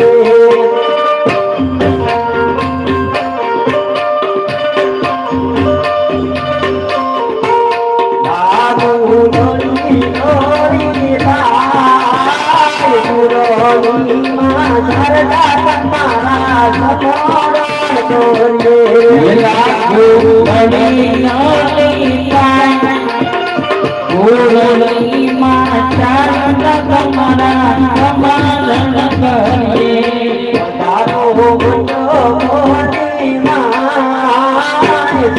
કરીએ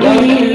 કરીએ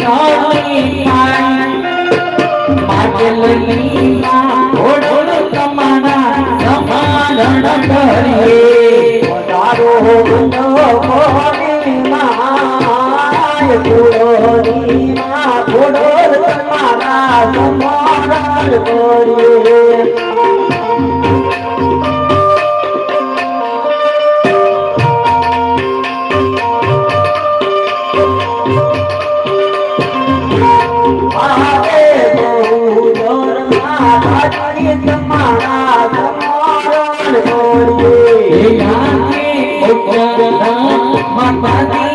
i'm Bhagwati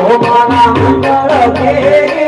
Oh, Mama, I'm gonna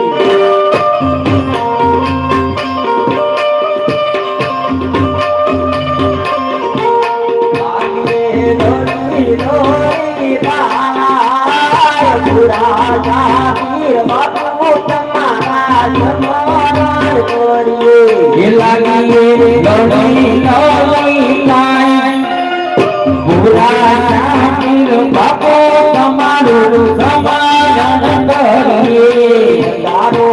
બાપો તમારું સમાધાન કરીએ. તારો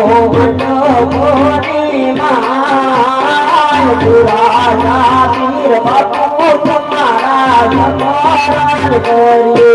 બાપો તમારા સમાધાન કરીએ.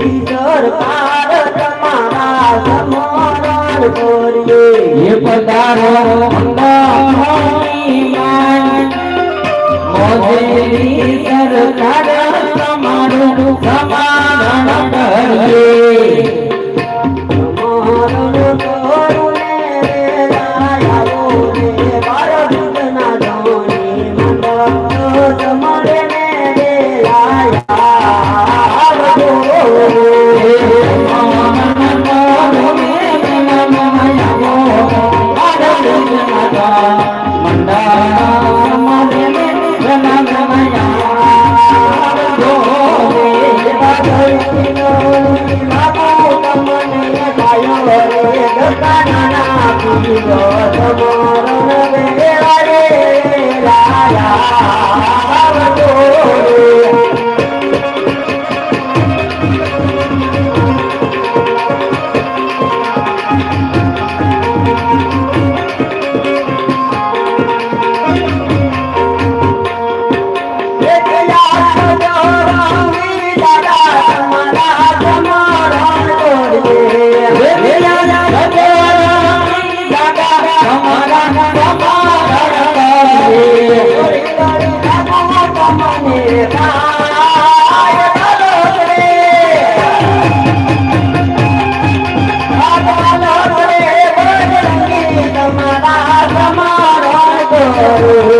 મીટર પાર તમારા સમરણ કરીએ પધારો রে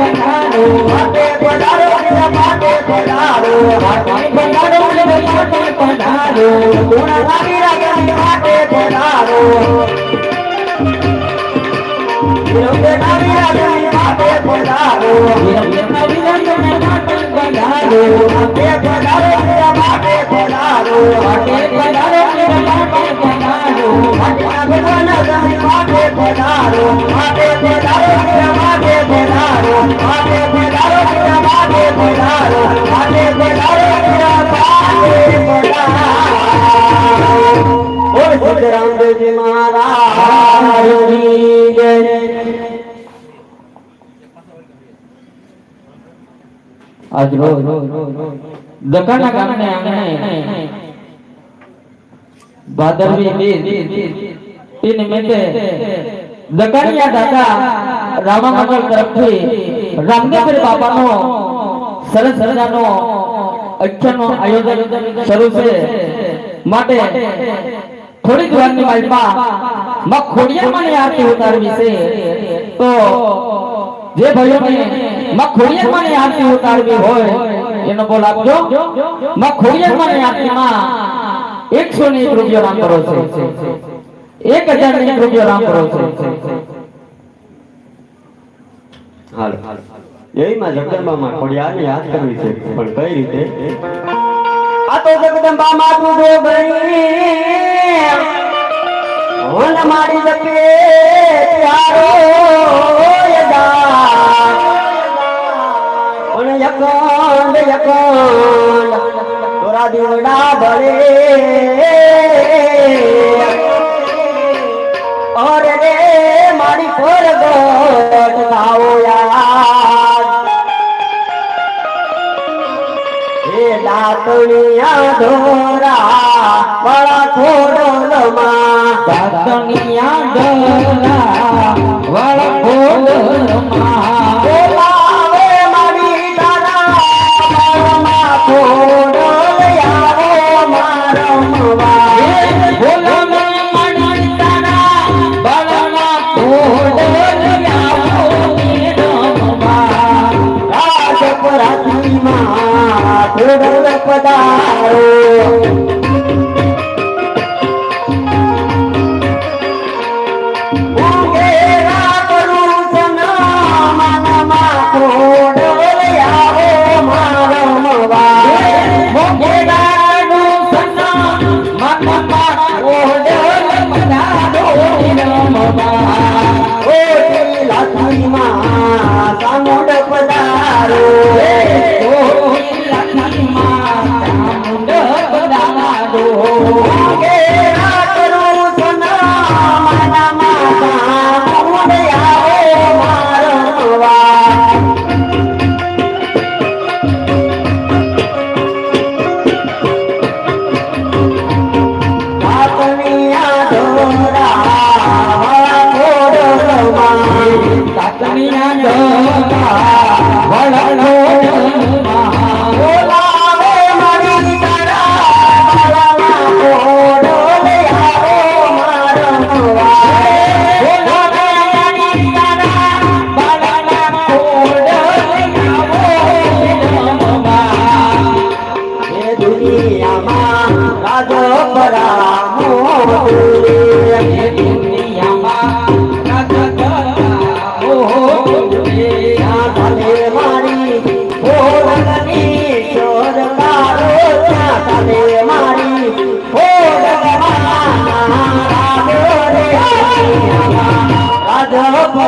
માટે પધારો પધારો માટે પધારો માટે પધારો માટે પધારો. ગુણના પીર તમે માટે પધારો. માટે પધારો. માટે પધારો. પધારો માટે પધારો માટે પધારો માટે પધારો માટે પધારો માટે પધારો માટે પધારો મહારાજની જય આજ રોજ દકાના ગામને આંગણે ભાદરવી બીજ તે નિમિત્તે દકાનિયા દાદા રામામંડળ તરફથી રામદેવપીર બાપાનો સરસ મજાનો અખ્યાનો આયોજન શરૂ છે. માટે થોડીક વારની વાલમાં માં ખોડિયામાંની આરતી ઉતારવી છે. તો જે ભાઈઓને માં ખોડિયામાંની આરતી ઉતારવી હોય એનો બોલ આપજો. માં ખોડિયામાંની આરતીમાં એકસો ને એક રૂપિયો રામ કરો છે. એક હજાર ને રૂપિયો રામ કરો છે. હાલ. એમાં જગદંબામાં ખોડિયારને યાદ કરવી છે. પણ કઈ રીતે? આ તો જગદંબા જો ગઈ હોન મારી જપે તારો યદા ઓન યકોંડ યકોંડ તોરા ભરે અરે રે, મારી પર ગોટ થાઓ યાર હે દાતણિયા ધોરા બળા ખોડલમાં દાતણિયા ડોલા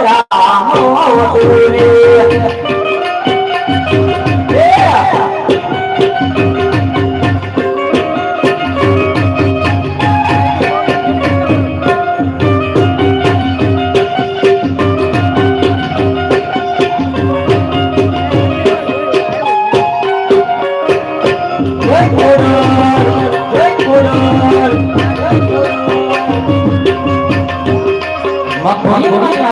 રાજ પરા મોટુરે જય